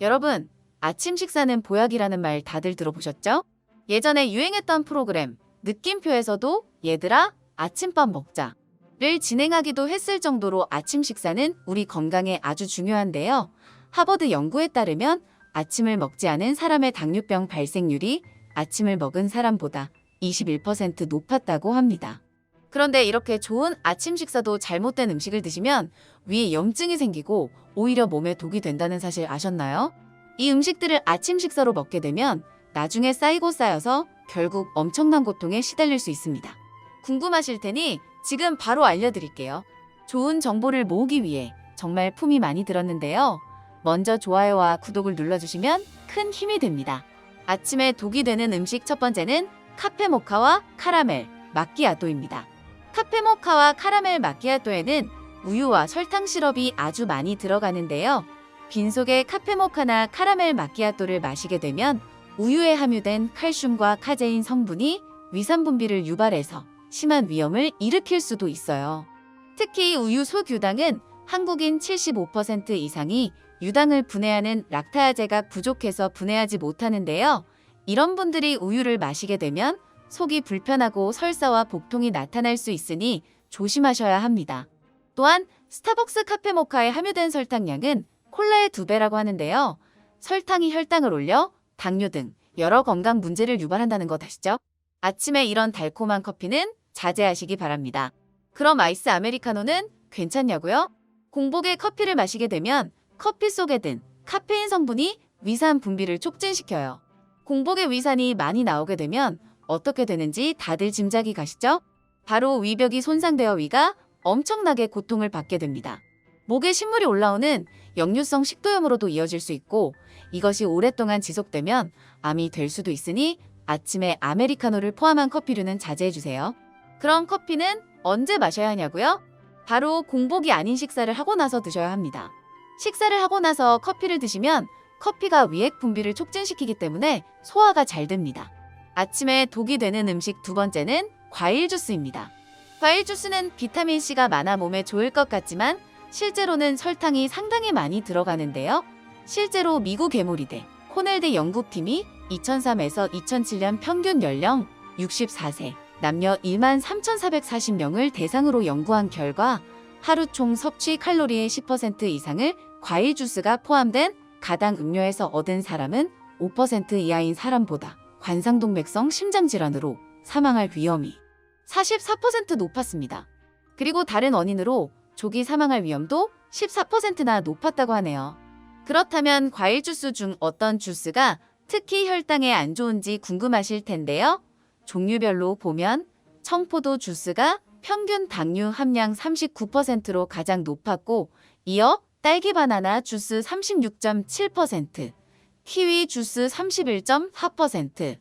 여러분, 아침 식사는 보약이라는 말 다들 들어보셨죠? 예전에 유행했던 프로그램 느낌표에서도 얘들아 아침밥 먹자를 진행하기도 했을 정도로 아침 식사는 우리 건강에 아주 중요한데요. 하버드 연구에 따르면 아침을 먹지 않은 사람의 당뇨병 발생률이 아침을 먹은 사람보다 21% 높았다고 합니다. 그런데 이렇게 좋은 아침 식사도 잘못된 음식을 드시면 위에 염증이 생기고 오히려 몸에 독이 된다는 사실 아셨나요? 이 음식들을 아침 식사로 먹게 되면 나중에 쌓이고 쌓여서 결국 엄청난 고통에 시달릴 수 있습니다. 궁금하실 테니 지금 바로 알려드릴게요. 좋은 정보를 모으기 위해 정말 품이 많이 들었는데요. 먼저 좋아요와 구독을 눌러주시면 큰 힘이 됩니다. 아침에 독이 되는 음식 첫 번째는 카페 모카와 카라멜, 마끼아또입니다. 카페 모카와 카라멜 마끼아또에는 우유와 설탕 시럽이 아주 많이 들어가는데요. 빈속의 카페 모카나 카라멜 마끼아또를 마시게 되면 우유에 함유된 칼슘과 카제인 성분이 위산 분비를 유발해서 심한 위험을 일으킬 수도 있어요. 특히 우유 소규당은 한국인 75% 이상이 유당을 분해하는 락타아제가 부족해서 분해하지 못하는데요. 이런 분들이 우유를 마시게 되면 속이 불편하고 설사와 복통이 나타날 수 있으니 조심하셔야 합니다. 또한 스타벅스 카페 모카에 함유된 설탕량은 콜라의 두 배라고 하는데요. 설탕이 혈당을 올려 당뇨 등 여러 건강 문제를 유발한다는 것 아시죠? 아침에 이런 달콤한 커피는 자제하시기 바랍니다. 그럼 아이스 아메리카노는 괜찮냐고요? 공복에 커피를 마시게 되면 커피 속에 든 카페인 성분이 위산 분비를 촉진시켜요. 공복에 위산이 많이 나오게 되면 어떻게 되는지 다들 짐작이 가시죠? 바로 위벽이 손상되어 위가 엄청나게 고통을 받게 됩니다. 목에 신물이 올라오는 역류성 식도염으로도 이어질 수 있고 이것이 오랫동안 지속되면 암이 될 수도 있으니 아침에 아메리카노를 포함한 커피류는 자제해 주세요. 그럼 커피는 언제 마셔야 하냐고요? 바로 공복이 아닌 식사를 하고 나서 드셔야 합니다. 식사를 하고 나서 커피를 드시면 커피가 위액 분비를 촉진시키기 때문에 소화가 잘 됩니다. 아침에 독이 되는 음식 두 번째는 과일 주스입니다. 과일 주스는 비타민 C가 많아 몸에 좋을 것 같지만 실제로는 설탕이 상당히 많이 들어가는데요. 실제로 미국 괴물이대 코넬대 연구팀이 2003에서 2007년 평균 연령 64세 남녀 1만 3,440명을 대상으로 연구한 결과 하루 총 섭취 칼로리의 10% 이상을 과일 주스가 포함된 가당 음료에서 얻은 사람은 5% 이하인 사람보다 관상동맥성 심장질환으로 사망할 위험이 44% 높았습니다. 그리고 다른 원인으로 조기 사망할 위험도 14%나 높았다고 하네요. 그렇다면 과일 주스 중 어떤 주스가 특히 혈당에 안 좋은지 궁금하실 텐데요. 종류별로 보면 청포도 주스가 평균 당류 함량 39%로 가장 높았고 이어 딸기 바나나 주스 36.7%, 키위 주스 31.4%,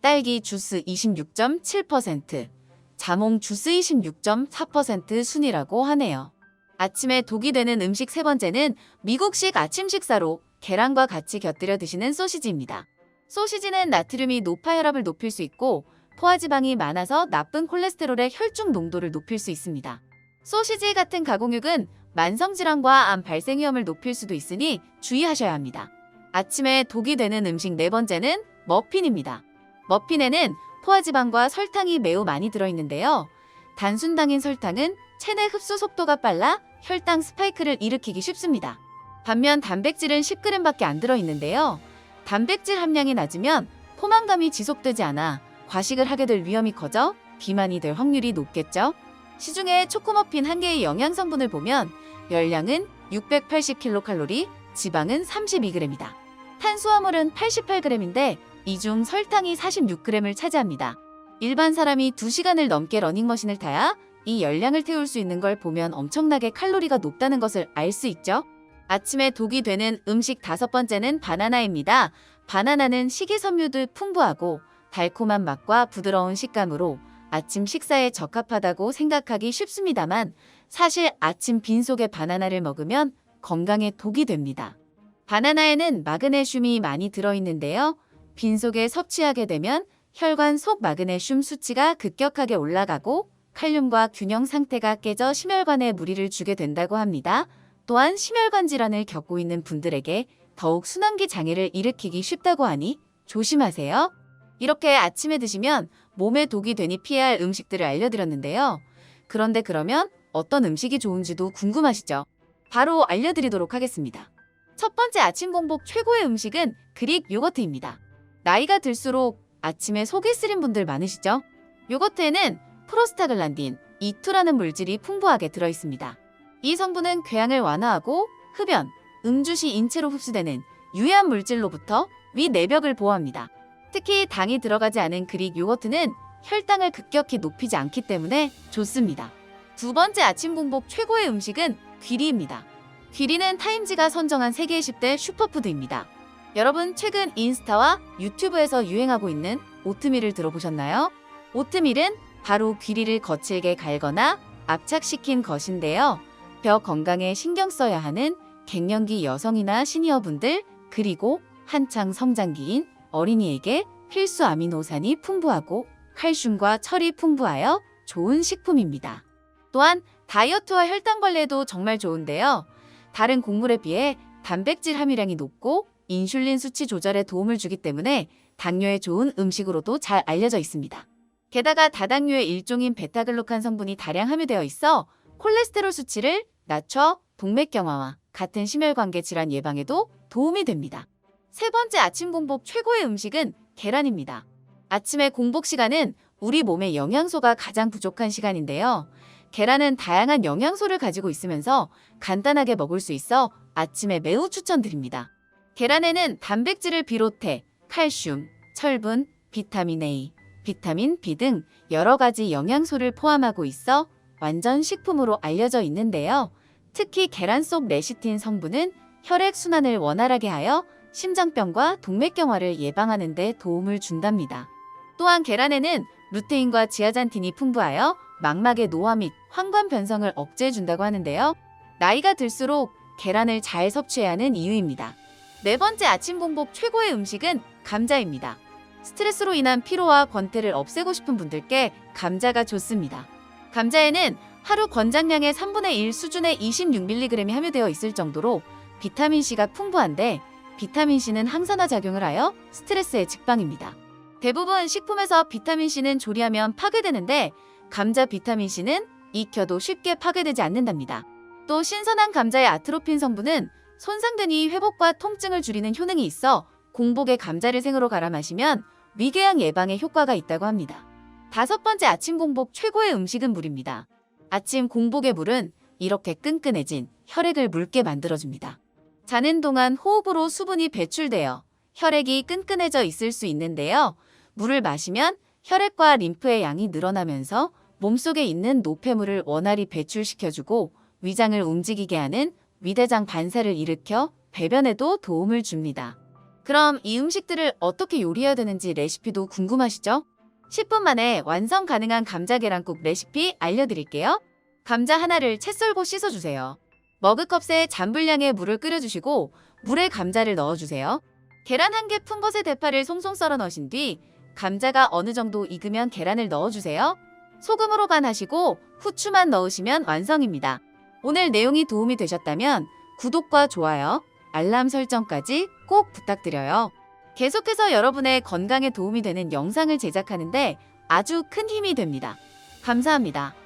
딸기 주스 26.7%, 자몽 주스 26.4% 순이라고 하네요. 아침에 독이 되는 음식 세 번째는 미국식 아침 식사로 계란과 같이 곁들여 드시는 소시지입니다. 소시지는 나트륨이 노파 혈압을 높일 수 있고 포화지방이 많아서 나쁜 콜레스테롤의 혈중 농도를 높일 수 있습니다. 소시지 같은 가공육은 만성질환과 암 발생 위험을 높일 수도 있으니 주의하셔야 합니다. 아침에 독이 되는 음식 네 번째는 머핀입니다. 머핀에는 포화지방과 설탕이 매우 많이 들어있는데요. 단순당인 설탕은 체내 흡수 속도가 빨라 혈당 스파이크를 일으키기 쉽습니다. 반면 단백질은 10g밖에 안 들어있는데요. 단백질 함량이 낮으면 포만감이 지속되지 않아 과식을 하게 될 위험이 커져 비만이 될 확률이 높겠죠. 시중에 초코머핀 한 개의 영양 성분을 보면 열량은 680kcal, 지방은 32g이다. 탄수화물은 88g인데 이 중 설탕이 46g을 차지합니다. 일반 사람이 2시간을 넘게 러닝머신을 타야 이 열량을 태울 수 있는 걸 보면 엄청나게 칼로리가 높다는 것을 알 수 있죠. 아침에 독이 되는 음식 다섯 번째는 바나나입니다. 바나나는 식이섬유도 풍부하고 달콤한 맛과 부드러운 식감으로 아침 식사에 적합하다고 생각하기 쉽습니다만 사실 아침 빈속에 바나나를 먹으면 건강에 독이 됩니다. 바나나에는 마그네슘이 많이 들어있는데요. 빈속에 섭취하게 되면 혈관 속 마그네슘 수치가 급격하게 올라가고 칼륨과 균형 상태가 깨져 심혈관에 무리를 주게 된다고 합니다. 또한 심혈관 질환을 겪고 있는 분들에게 더욱 순환기 장애를 일으키기 쉽다고 하니 조심하세요. 이렇게 아침에 드시면 몸에 독이 되니 피해야 할 음식들을 알려드렸는데요. 그런데 그러면 어떤 음식이 좋은지도 궁금하시죠? 바로 알려드리도록 하겠습니다. 첫 번째 아침 공복 최고의 음식은 그릭 요거트입니다. 나이가 들수록 아침에 속이 쓰린 분들 많으시죠? 요거트에는 프로스타글란딘, E2라는 물질이 풍부하게 들어있습니다. 이 성분은 궤양을 완화하고 흡연, 음주시 인체로 흡수되는 유해한 물질로부터 위 내벽을 보호합니다. 특히 당이 들어가지 않은 그릭 요거트는 혈당을 급격히 높이지 않기 때문에 좋습니다. 두 번째 아침 공복 최고의 음식은 귀리입니다. 귀리는 타임지가 선정한 세계 10대 슈퍼푸드입니다. 여러분 최근 인스타와 유튜브에서 유행하고 있는 오트밀을 들어보셨나요? 오트밀은 바로 귀리를 거칠게 갈거나 압착시킨 것인데요. 뼈 건강에 신경 써야 하는 갱년기 여성이나 시니어분들 그리고 한창 성장기인 어린이에게 필수 아미노산이 풍부하고 칼슘과 철이 풍부하여 좋은 식품입니다. 또한 다이어트와 혈당 관리에도 정말 좋은데요. 다른 곡물에 비해 단백질 함유량이 높고 인슐린 수치 조절에 도움을 주기 때문에 당뇨에 좋은 음식으로도 잘 알려져 있습니다. 게다가 다당류의 일종인 베타글루칸 성분이 다량 함유되어 있어 콜레스테롤 수치를 낮춰 동맥경화와 같은 심혈관계 질환 예방에도 도움이 됩니다. 세 번째 아침 공복 최고의 음식은 계란입니다. 아침의 공복 시간은 우리 몸의 영양소가 가장 부족한 시간인데요. 계란은 다양한 영양소를 가지고 있으면서 간단하게 먹을 수 있어 아침에 매우 추천드립니다. 계란에는 단백질을 비롯해 칼슘, 철분, 비타민 A, 비타민 B 등 여러 가지 영양소를 포함하고 있어 완전 식품으로 알려져 있는데요. 특히 계란 속 레시틴 성분은 혈액 순환을 원활하게 하여 심장병과 동맥경화를 예방하는 데 도움을 준답니다. 또한 계란에는 루테인과 지아잔틴이 풍부하여 망막의 노화 및 황관 변성을 억제해 준다고 하는데요. 나이가 들수록 계란을 잘 섭취해야 하는 이유입니다. 네 번째 아침 공복 최고의 음식은 감자입니다. 스트레스로 인한 피로와 권태를 없애고 싶은 분들께 감자가 좋습니다. 감자에는 하루 권장량의 3분의 1 수준의 26mg이 함유되어 있을 정도로 비타민C가 풍부한데 비타민C는 항산화 작용을 하여 스트레스의 직방입니다. 대부분 식품에서 비타민C는 조리하면 파괴되는데 감자 비타민C는 익혀도 쉽게 파괴되지 않는답니다. 또 신선한 감자의 아트로핀 성분은 손상된 이 회복과 통증을 줄이는 효능이 있어 공복에 감자를 생으로 갈아 마시면 위궤양 예방에 효과가 있다고 합니다. 다섯 번째 아침 공복 최고의 음식은 물입니다. 아침 공복의 물은 이렇게 끈끈해진 혈액을 묽게 만들어줍니다. 자는 동안 호흡으로 수분이 배출되어 혈액이 끈끈해져 있을 수 있는데요. 물을 마시면 혈액과 림프의 양이 늘어나면서 몸속에 있는 노폐물을 원활히 배출시켜주고 위장을 움직이게 하는 위대장 반사를 일으켜 배변에도 도움을 줍니다. 그럼 이 음식들을 어떻게 요리해야 되는지 레시피도 궁금하시죠? 10분 만에 완성 가능한 감자 계란국 레시피 알려드릴게요. 감자 하나를 채 썰고 씻어주세요. 머그컵에 잔분량의 물을 끓여주시고 물에 감자를 넣어주세요. 계란 한 개 푼 것에 대파를 송송 썰어 넣으신 뒤 감자가 어느 정도 익으면 계란을 넣어주세요. 소금으로 간하시고 후추만 넣으시면 완성입니다. 오늘 내용이 도움이 되셨다면 구독과 좋아요, 알람 설정까지 꼭 부탁드려요. 계속해서 여러분의 건강에 도움이 되는 영상을 제작하는데 아주 큰 힘이 됩니다. 감사합니다.